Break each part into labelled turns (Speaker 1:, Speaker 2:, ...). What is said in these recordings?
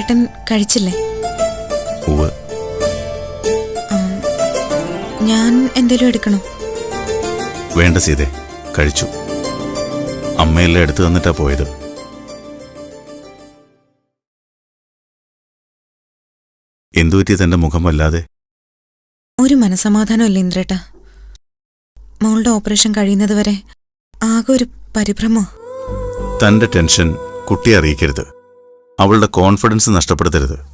Speaker 1: ഇന്ദ്രേട്ടൻ കഴിച്ചില്ലേ? ഞാൻ എന്തേലും എടുക്കണോ?
Speaker 2: വേണ്ട സീതെ കഴിച്ചു. അമ്മയെല്ലാം എടുത്തു തന്നിട്ടാ പോയത്. എന്തുപറ്റി തന്റെ മുഖം വല്ലാതെ?
Speaker 1: ഒരു മനസമാധാനമല്ല ഇന്ദ്രേട്ട? മോളുടെ ഓപ്പറേഷൻ കഴിയുന്നത് വരെ ആകെ ഒരു പരിഭ്രമോ?
Speaker 2: തന്റെ ടെൻഷൻ കുട്ടിയെ അറിയിക്കരുത്. അവളുടെ കോൺഫിഡൻസ് നഷ്ടപ്പെടുത്തരുത്.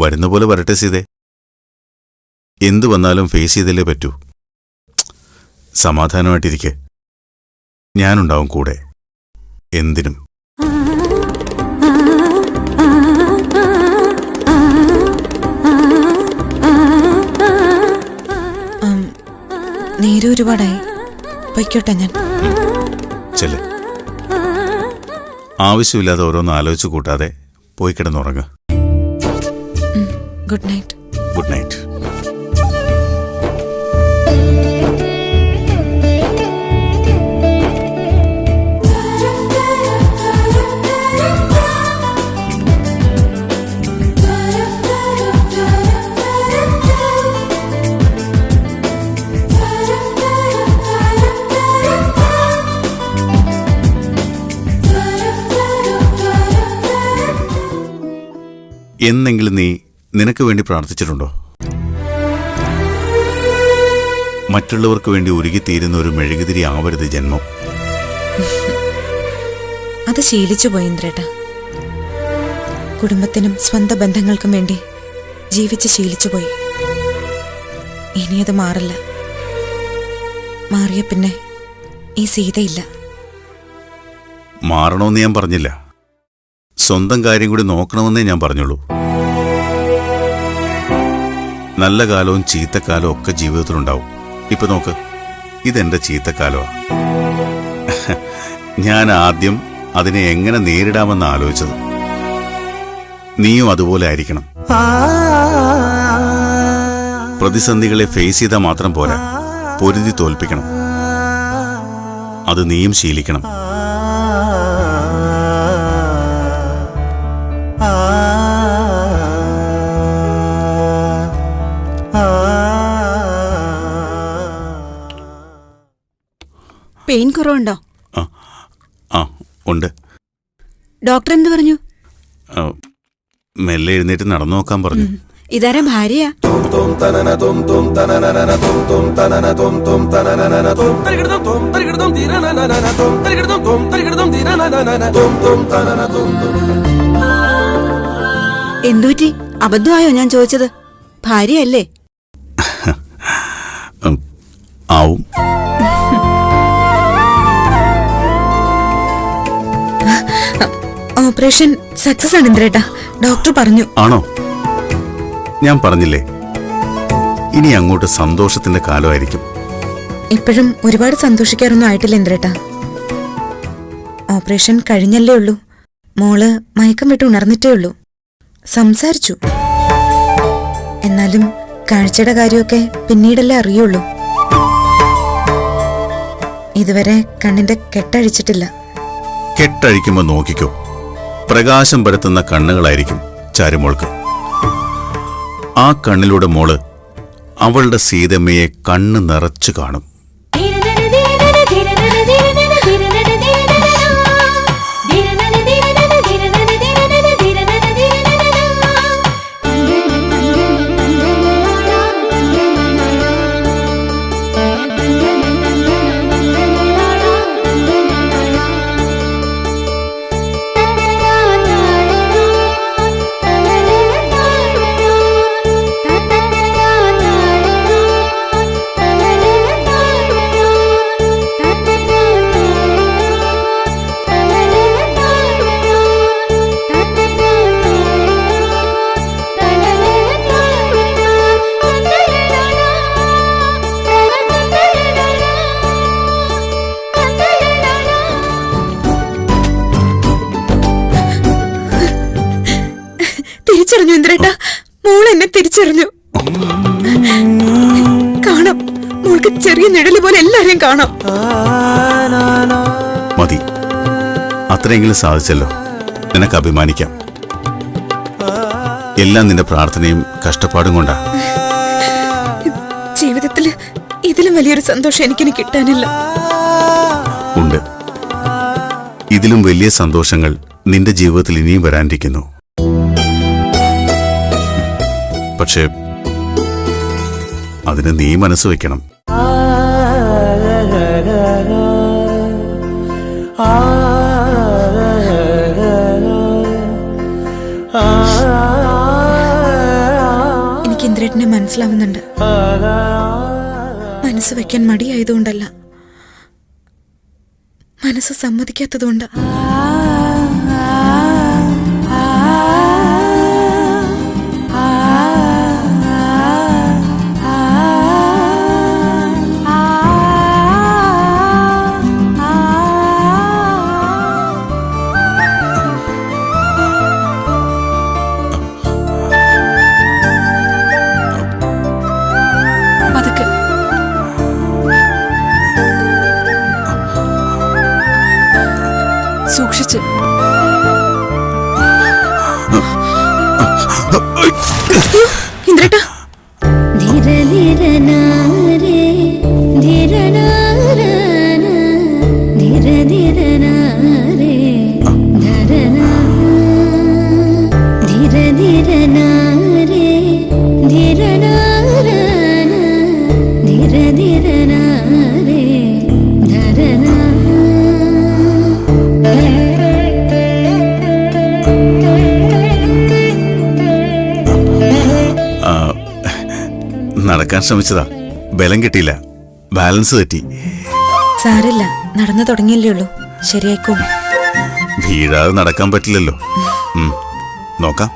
Speaker 2: വരുന്ന പോലെ വരട്ടെ സീതെ. എന്തു വന്നാലും ഫേസ് ചെയ്തല്ലേ പറ്റൂ. സമാധാനമായിട്ടിരിക്കെ. ഞാനുണ്ടാവും കൂടെ. എന്തിനും.
Speaker 1: നീര് ഒരുപാടായി. പൊയ്ക്കോട്ടെ ഞാൻ.
Speaker 2: ചെല്ല്. ആവശ്യമില്ലാതെ ഓരോന്ന് ആലോചിച്ചു കൂട്ടാതെ പോയി കിടന്നുറങ്ങുക
Speaker 1: ഗുഡ് നൈറ്റ്
Speaker 2: ഗുഡ് നൈറ്റ് എന്നെങ്കിലും നീ നിനക്ക് വേണ്ടി പ്രാർത്ഥിച്ചിട്ടുണ്ടോ? മറ്റുള്ളവർക്ക് വേണ്ടി ഒരുകിത്തീരുന്ന ഒരു മെഴുകുതിരി ആവരുത് ജന്മം.
Speaker 1: അത് ശീലിച്ചു പോയി ഇന്ദ്രേട്ട. കുടുംബത്തിനും സ്വന്തം ബന്ധങ്ങൾക്കും വേണ്ടി ജീവിച്ച് ശീലിച്ചു പോയി. ഇനിയത് മാറില്ല. മാറിയ പിന്നെ ഈ സീതയില്ല.
Speaker 2: മാറണമെന്ന് ഞാൻ പറഞ്ഞില്ല. സ്വന്തം കാര്യം കൂടി നോക്കണമെന്നേ ഞാൻ പറഞ്ഞുള്ളൂ. നല്ല കാലവും ചീത്തക്കാലവും ഒക്കെ ജീവിതത്തിലുണ്ടാവും. ഇപ്പൊ നോക്ക് ഇതെന്റെ ചീത്തക്കാലമാ ഞാൻ ആദ്യം അതിനെ എങ്ങനെ നേരിടാമെന്ന് ആലോചിച്ചത്. നീയും അതുപോലെ ആയിരിക്കണം. പ്രതിസന്ധികളെ ഫേസ് ചെയ്താൽ മാത്രം പോരാ. പൊരുതി തോൽപ്പിക്കണം. അത് നീയും ശീലിക്കണം.
Speaker 3: പെയിൻ കുറവുണ്ടോ?
Speaker 2: ആ ഉണ്ട്.
Speaker 3: ഡോക്ടർ എന്ത് പറഞ്ഞു
Speaker 2: മെല്ലെ എഴുന്നേറ്റ് നടന്നു നോക്കാൻ പറഞ്ഞു.
Speaker 3: ഇതാരാ ഭാര്യ? എന്തുപറ്റി? അബദ്ധമായോ ഞാൻ ചോദിച്ചത്? ഭാര്യയല്ലേ?
Speaker 2: ആവും.
Speaker 1: ഓപ്പറേഷൻ സക്സസ് ആണ് ഇന്ദ്രേട്ടാ ഡോക്ടർ പറഞ്ഞു.
Speaker 2: ആണോ? ഞാൻ പറഞ്ഞില്ലേ? ഇനി അങ്ങോട്ട് സന്തോഷത്തിന്റെ കാലമായിരിക്കും.
Speaker 1: ഇപ്പോഴും ഒരുപാട് സന്തോഷിക്കാറൊന്നും ആയിട്ടില്ല ഇന്ദ്രേട്ട. ഓപ്പറേഷൻ കഴിഞ്ഞല്ലേ ഉള്ളൂ. മോൾ മയക്കം വിട്ട് ഉണർന്നിട്ടേ ഉള്ളൂ. സംസാരിച്ചു. എന്നാലും കാഴ്ചയുടെ കാര്യമൊക്കെ പിന്നീടല്ലേ അറിയുള്ളൂ. ഇതുവരെ കണ്ണിന്റെ കെട്ടഴിച്ചിട്ടില്ല.
Speaker 2: കെട്ടഴിക്കുമ്പോ നോക്കിക്കോ. പ്രകാശം പരത്തുന്ന കണ്ണുകളായിരിക്കും ചാരുമോൾക്ക്. ആ കണ്ണിലൂടെ മോൾ അവളുടെ സീതമ്മയെ കണ്ണ് നിറച്ചു കാണും.
Speaker 1: തിരിച്ചറിഞ്ഞു ഇന്ദ്രേട്ട. മോൾ എന്നെ തിരിച്ചറിഞ്ഞു. കാണാം. മോൾക്ക് ചെറിയ നിഴൽ പോലെ എല്ലാരെയും കാണാം.
Speaker 2: മതി. അത്രയെങ്കിലും സാധിച്ചല്ലോ. നിനക്ക് അഭിമാനിക്കാം. എല്ലാം നിന്റെ പ്രാർത്ഥനയും കഷ്ടപ്പാടും കൊണ്ടാ.
Speaker 1: ജീവിതത്തിൽ ഇതിലും വലിയൊരു സന്തോഷം എനിക്കിനി കിട്ടാനില്ല.
Speaker 2: ഉണ്ട്. ഇതിലും വലിയ സന്തോഷങ്ങൾ നിന്റെ ജീവിതത്തിൽ ഇനിയും വരാനിരിക്കുന്നു. പക്ഷേ അതിന് നീ മനസ്സ് വെക്കണം.
Speaker 1: എനിക്ക് ഇന്ദ്രേട്ടനെ മനസ്സിലാവുന്നുണ്ട്. മനസ്സ് വെക്കാൻ മടിയായതുകൊണ്ടല്ല. മനസ്സ് സമ്മതിക്കാത്തതുകൊണ്ട്.
Speaker 2: നടക്കാൻ ശ്രമിച്ചതാ. ബലം കിട്ടിയില്ല. ബാലൻസ് തെറ്റി.
Speaker 1: സാരല്ല നടന്നു തുടങ്ങിയല്ലേ ഉള്ളൂ. ശരിയായിക്കോളും.
Speaker 2: വീഴാതെ നടക്കാൻ പറ്റില്ലല്ലോ. നോക്കാം.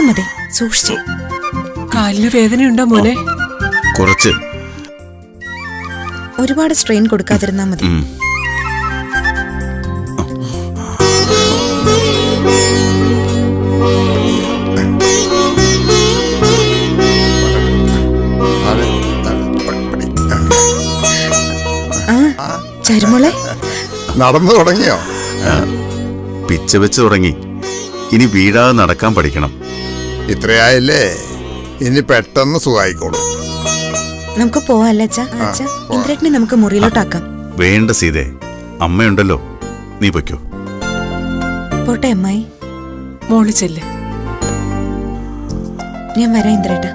Speaker 1: പതുക്കെ മതി സൂക്ഷിച്ചേ.
Speaker 4: കാലിന് വേദനയുണ്ടോ മോനെ?
Speaker 2: കുറച്ച്.
Speaker 1: ഒരുപാട് സ്ട്രെയിൻ കൊടുക്കാതിരുന്നാ മതി.
Speaker 2: ഉം.
Speaker 1: ആ ചരുമോളെ.
Speaker 5: നടന്നു തുടങ്ങിയോ?
Speaker 2: പിച്ച വെച്ച് തുടങ്ങി. ഇനി വീഴാതെ നടക്കാൻ പഠിക്കണം.
Speaker 5: ഇത്രയായില്ലേ? ഇനി പെട്ടെന്ന് സുഖായിക്കോളൂ.
Speaker 1: നമുക്ക് പോവാല്ലേ അച്ഛാ? അച്ഛാ ഇന്ദ്രേട്ടനെ നമുക്ക് മുറിയിലോട്ടാക്കാം.
Speaker 2: വേണ്ട സീതേ അമ്മയുണ്ടല്ലോ. നീ പൊയ്ക്കോ.
Speaker 1: പോട്ടെ അമ്മായി.
Speaker 4: മോൾ ചെല്ല്.
Speaker 1: ഞാൻ വരാം ഇന്ദ്രേട്ടാ.